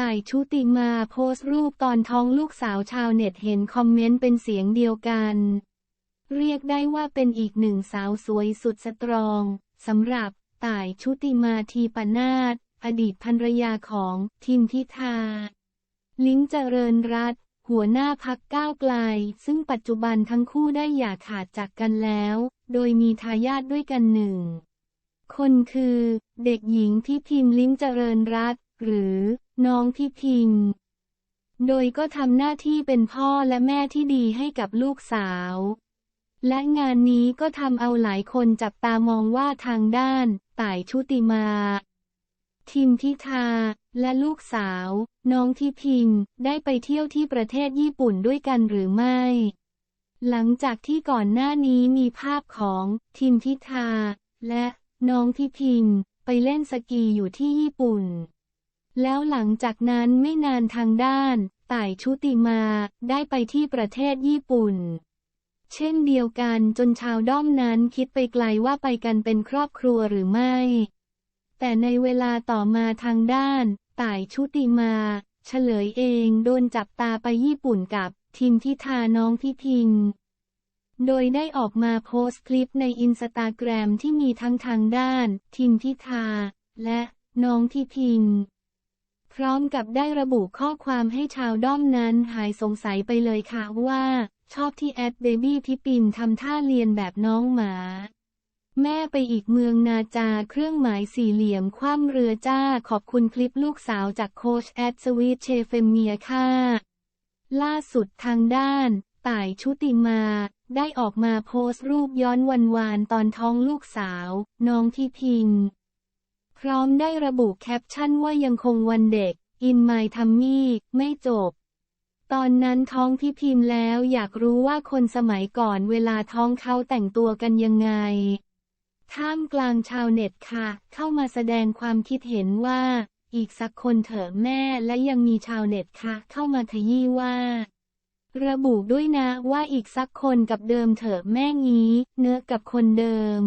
ต่ายชุติมาโพสต์รูปตอนท้องลูกสาวชาวเน็ตเห็นคอมเมนต์เป็นเสียงเดียวกัน เรียกได้ว่าเป็นอีกหนึ่งสาวสวยสุดสตรองสำหรับต่ายชุติมาทีปนาศอดีตภรรยาของทิมพิธา ลิงเจริญรัตหัวหน้าพักก้าวไกล ซึ่งปัจจุบันทั้งคู่ได้อย่าขาดจากกันแล้ว โดยมีทายาทด้วยกันหนึ่ง คนคือ เด็กหญิงที่พิมพ์ลิ้งเจริญรัต หรือน้องพี่พิมพ์โดยก็ทำหน้าที่เป็นพ่อและแม่ที่ดีให้กับลูกสาว และงานนี้ก็ทำเอาหลายคนจับตามองว่าทางด้านต่ายชุติมา ทิมทิธา และลูกสาว น้องที่พิมพ์ได้ไปเที่ยวที่ประเทศญี่ปุ่นด้วยกันหรือไม่ หลังจากที่ก่อนหน้านี้มีภาพของทิมทิธา และน้องที่พิมพ์ไปเล่นสกีอยู่ที่ญี่ปุ่น แล้วหลังจากนั้นไม่นานทางด้าน ต่ายชุติมา ได้ไปที่ประเทศญี่ปุ่น เช่นเดียวกันจนชาวด้อมนั้นคิดไปไกลว่าไปกันเป็นครอบครัวหรือไม่ แต่ในเวลาต่อมาทางด้าน ต่ายชุติมา เฉลยเองโดนจับตาไปญี่ปุ่นกับทิมทิธาน้องพี่พิมพ์โดยได้ออกมาโพสต์คลิปในอินสตาแกรมที่มีทั้งทางด้าน ทิมทิธา และน้องที่พิม พร้อมกับได้ระบุข้อความให้ชาวด้อมนั้นหายสงสัยไปเลยค่ะว่า ชอบที่แอดเบบี้พี่ปินทำท่าเลียนแบบน้องหมา แม่ไปอีกเมืองนาจาเครื่องหมายสี่เหลี่ยมคว่ำเรือจ้าขอบคุณคลิปลูกสาวจากโคชแอดสวีทเชฟเฟมเมียค่ะ ล่าสุดทางด้าน ต่ายชุติมา ได้ออกมาโพสต์รูปย้อนวันวานตอนท้องลูกสาว น้องที่พิม พร้อมได้ระบุแคปชั่นว่ายังคงวันเด็ก อินไมทัมมี่ไม่จบ ตอนนั้นท้องพี่พิมพ์แล้วอยากรู้ว่าคนสมัยก่อนเวลาท้องเขาแต่งตัวกันยังไง ท่ามกลางชาวเน็ตค่ะ เข้ามาแสดงความคิดเห็นว่า อีกสักคนเถอะแม่และยังมีชาวเน็ตค่ะ เข้ามาขยี้ว่า ระบุด้วยนะว่าอีกสักคนกับเดิมเถอะแม่งี้ เนื้อกับคนเดิม